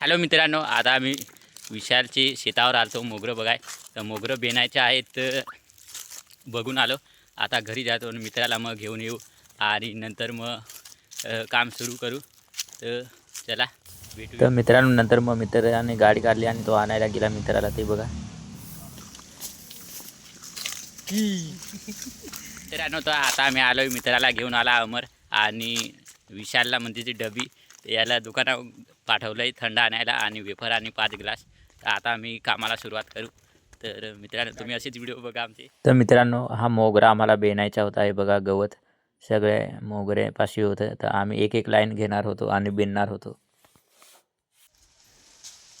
Hello मित्रांनो आता आम्ही विशालची शेतावर आलतो मोगरं बघाय. तर मोगरं बेनायचे आहेत बघून आलो. आता घरी जातो आणि मित्राला मग घेऊन येऊ आणि नंतर मग काम सुरू करू. तर चला भेटू तर मित्रांनो नंतर मग मित्राने गाडी काढली आणि तो आणायला गेला मित्राला ते बघा. मित्रांनो तर आता आम्ही आलो मित्राला घेऊन आला अमर आणि विशालला म्हणजे ती डबी. याला दुकानात पाठवलं आहे थंड आणायला आणि वेफर आणि पाच ग्लास. तर आता आम्ही कामाला सुरुवात करू. तर मित्रांनो तुम्ही असेच व्हिडिओ बघा आमचे. तर मित्रांनो हा मोगरा आम्हाला बेनायचा होता. हे बघा गवत सगळे मोगरे पाशी होतं. तर आम्ही एक एक लाईन घेणार होतो आणि बेनणार होतो.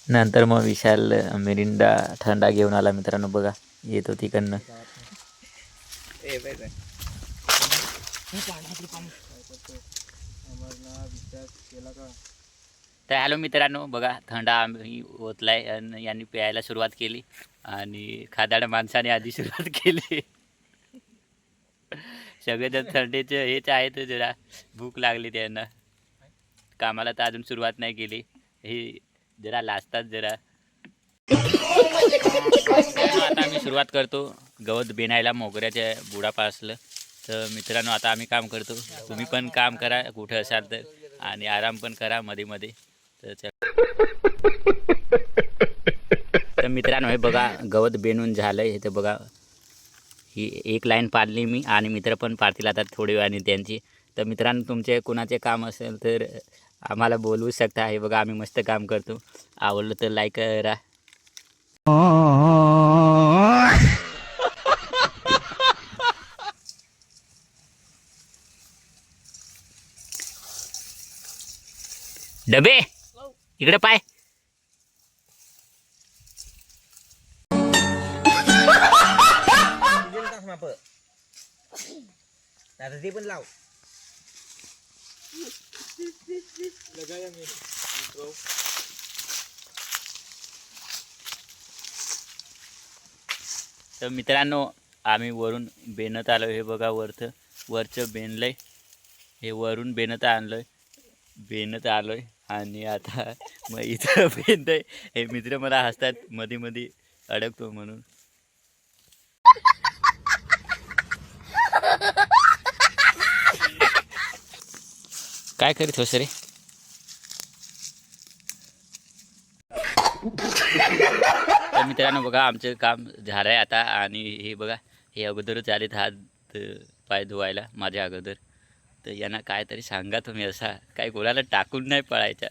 नंतर मग विशाल मिरिंडा थंडा घेऊन आला. मित्रांनो बघा येतो तिकडनं. तर हॅलो मित्रांनो बघा थंडा आम्ही ओतलाय आणि यांनी प्यायला सुरुवात केली आणि खादाड माणसाने आधी सुरुवात केली. सगळेजण थंडीचे हेच आहेत हो जरा भूक लागली त्यांना. कामाला तर अजून सुरुवात नाही केली. हे जरा लाजतात जरा. आता आम्ही सुरुवात करतो गवत बेनायला मोगऱ्याच्या बुडापासलं. तर मित्रांनो आता आम्ही काम करतो. तुम्ही पण काम करा कुठं असाल तर. आणि आराम पण करा मध्ये मध्ये तर मित्रांनो हे बघा गवत बेनून झालं हे तर बघा ही एक लाईन पाडली मी आणि मित्र पण पाडतील आता थोडी वेळाने त्यांची. तर मित्रांनो तुमचे कोणाचे काम असेल तर आम्हाला बोलवू शकता. हे बघा आम्ही मस्त काम करतो. आवडलं तर लाईक करा. डबे! इकडे पाय. आता ते पण लाव. तर मित्रांनो आम्ही वरून बेनत आलो हे बघा वरचं वरचं बेनलंय हे वरून बेनत आणलं बेनत आलो आहे आणि आता मग इथं बेनत आहे. हे मित्र मला हसतात मध्ये मध्ये अडकतो म्हणून. काय करीत होस रे? तर मित्रांनो बघा आमचं काम झालं आहे आता आणि हे बघा हे अगोदरच आलेत हात पाय धुवायला माझ्या अगोदर. तर यांना काहीतरी सांगा तुम्ही असा. काय कोणाला टाकून नाही पळायचा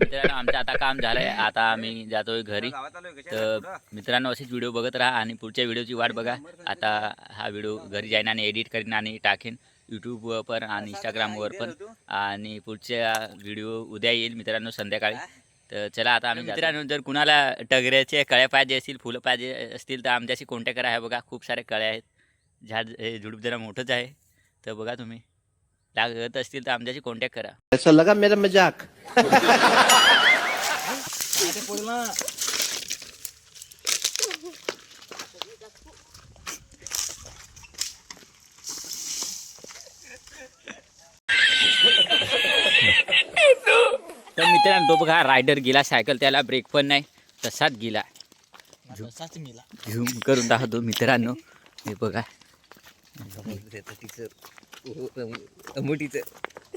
मित्रांनो आमचं आता काम झालंय. आता आम्ही जातोय घरी. तर मित्रांनो असेच व्हिडिओ बघत राहा आणि पुढच्या व्हिडिओची वाट बघा. आता हा व्हिडिओ घरी जाईन आणि एडिट करीन आणि टाकेन यूट्यूबवर पण आणि इंस्टाग्रामवर पण. आणि पुढच्या व्हिडिओ उद्या येईल मित्रांनो संध्याकाळी. तर चला आता आम्ही मित्रांनो जर कुणाला टगऱ्याचे कळ्या पाहिजे असतील फुलं पाहिजे असतील तर आमच्याशी कॉन्टॅक्ट करा. हे बघा खूप सारे कळ्या आहेत. झाड हे झुडूप जरा मोठंच आहे. तर बघा तुम्ही. लागत असतील तर आमच्याशी कॉन्टॅक्ट करा. ऐसा लगा मेरा मजाक. तर मित्रांनो तो बघा रायडर गेला सायकल त्याला ब्रेक पण नाही. तसाच गेला. झूम करून दाखवतो मित्रांनो. हे बघा.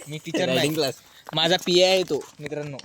मी टीचर माझा पी आहे तो मित्रांनो.